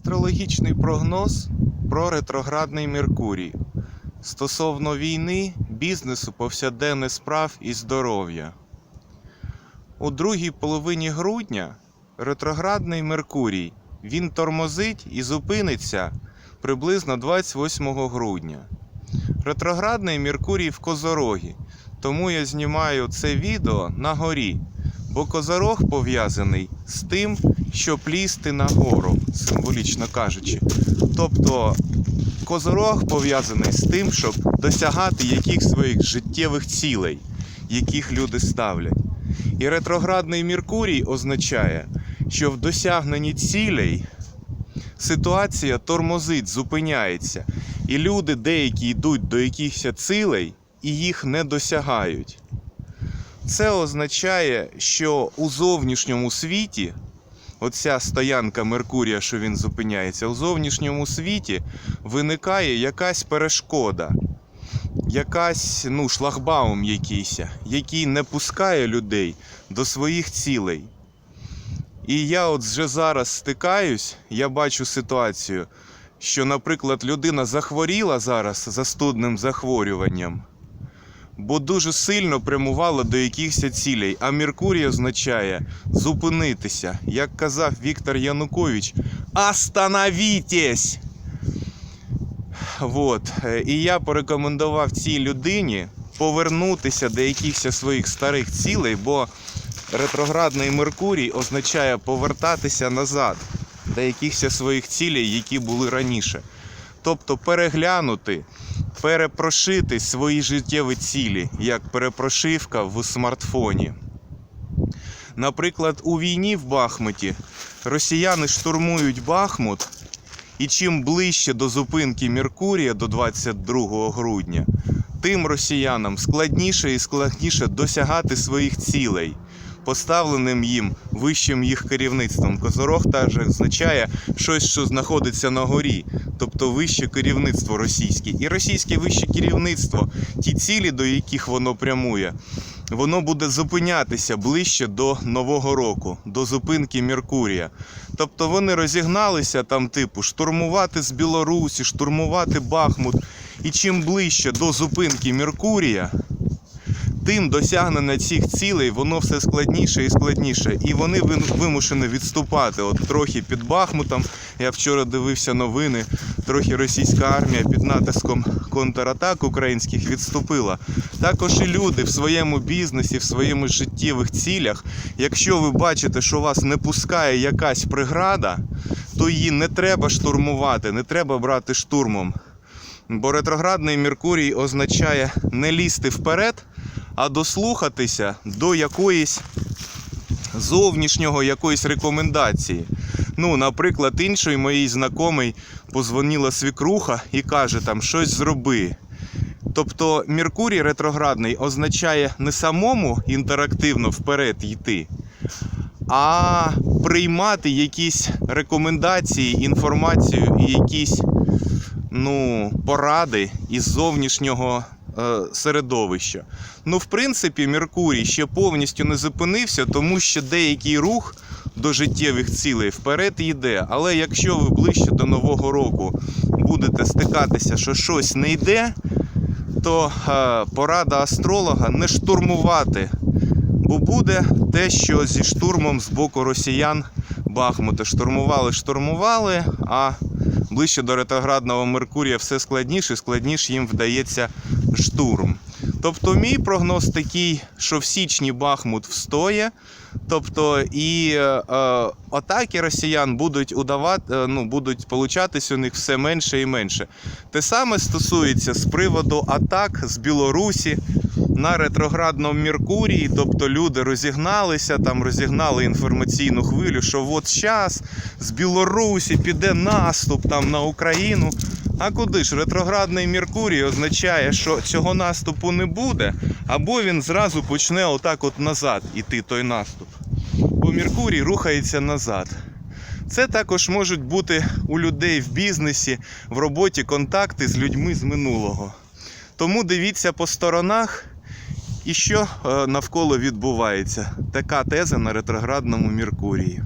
Астрологічний прогноз про ретроградний Меркурій стосовно війни, бізнесу, повсякденних справ і здоров'я. У другій половині грудня ретроградний Меркурій він тормозить і зупиниться приблизно 28 грудня. Ретроградний Меркурій в Козорогі, тому я знімаю це відео на горі, бо Козорог пов'язаний з тим, щоб лізти на гору, символічно кажучи. Тобто Козорог пов'язаний з тим, щоб досягати яких своїх життєвих цілей, яких люди ставлять. І ретроградний Меркурій означає, що в досягненні цілей ситуація тормозить, зупиняється, і люди деякі йдуть до якихось цілей і їх не досягають. Це означає, що у зовнішньому світі, оця стоянка Меркурія, що він зупиняється, у зовнішньому світі виникає якась перешкода, якась ну, шлагбаум якийсь, який не пускає людей до своїх цілей. І я от вже зараз стикаюсь, я бачу ситуацію, що, наприклад, людина захворіла зараз застудним захворюванням, бо дуже сильно прямувала до якихось цілей. А Меркурій означає зупинитися. Як казав Віктор Янукович, остановітесь! Вот. Е, І я порекомендував цій людині повернутися до якихось своїх старих цілей, бо ретроградний Меркурій означає повертатися назад до якихось своїх цілей, які були раніше. Тобто переглянути, перепрошити свої життєві цілі, як перепрошивка в смартфоні. Наприклад, у війні в Бахмуті росіяни штурмують Бахмут, і чим ближче до зупинки Меркурія до 22 грудня, тим росіянам складніше і складніше досягати своїх цілей, поставленим їм вищим їх керівництвом. Козорог також означає щось, що знаходиться на горі, тобто вище керівництво російське. І російське вище керівництво, ті цілі, до яких воно прямує, воно буде зупинятися ближче до Нового року, до зупинки Меркурія. Тобто вони розігналися там, типу, штурмувати з Білорусі, штурмувати Бахмут. І чим ближче до зупинки Меркурія, тим досягнення цих цілей воно все складніше і складніше. І вони вимушені відступати. От трохи під Бахмутом. Я вчора дивився новини. Трохи російська армія під натиском контратак українських відступила. Також і люди в своєму бізнесі, в своєму життєвих цілях. Якщо ви бачите, що вас не пускає якась преграда, то її не треба штурмувати, не треба брати штурмом. Бо ретроградний Меркурій означає не лізти вперед, а дослухатися до якоїсь зовнішнього якоїсь рекомендації. Ну, наприклад, інший моїй знайомий позвонила свікруха і каже там щось зроби. Тобто Меркурій ретроградний означає не самому інтерактивно вперед йти, а приймати якісь рекомендації, інформацію і якісь ну, поради із зовнішнього середовища. Ну, в принципі, Меркурій ще повністю не зупинився, тому що деякий рух до життєвих цілей вперед йде. Але якщо ви ближче до Нового року будете стикатися, що щось не йде, то е, порада астролога не штурмувати, бо буде те, що зі штурмом з боку росіян Бахмута штурмували, штурмували, а ближче до ретроградного Меркурія все складніше, складніше їм вдається штурм. Тобто, мій прогноз такий, що в січні Бахмут встоє. Тобто і е, е, атаки росіян будуть удавати, е, ну, будуть получатись у них все менше і менше. Те саме стосується з приводу атак з Білорусі на ретроградному Меркурії. Тобто люди розігналися, там розігнали інформаційну хвилю, що от зараз з Білорусі піде наступ там на Україну. А куди ж ретроградний Меркурій означає, що цього наступу не буде, або він зразу почне отак от назад іти той наступ. Бо Меркурій рухається назад. Це також можуть бути у людей в бізнесі, в роботі контакти з людьми з минулого. Тому дивіться по сторонах і що е, навколо відбувається. Така теза на ретроградному Меркурії.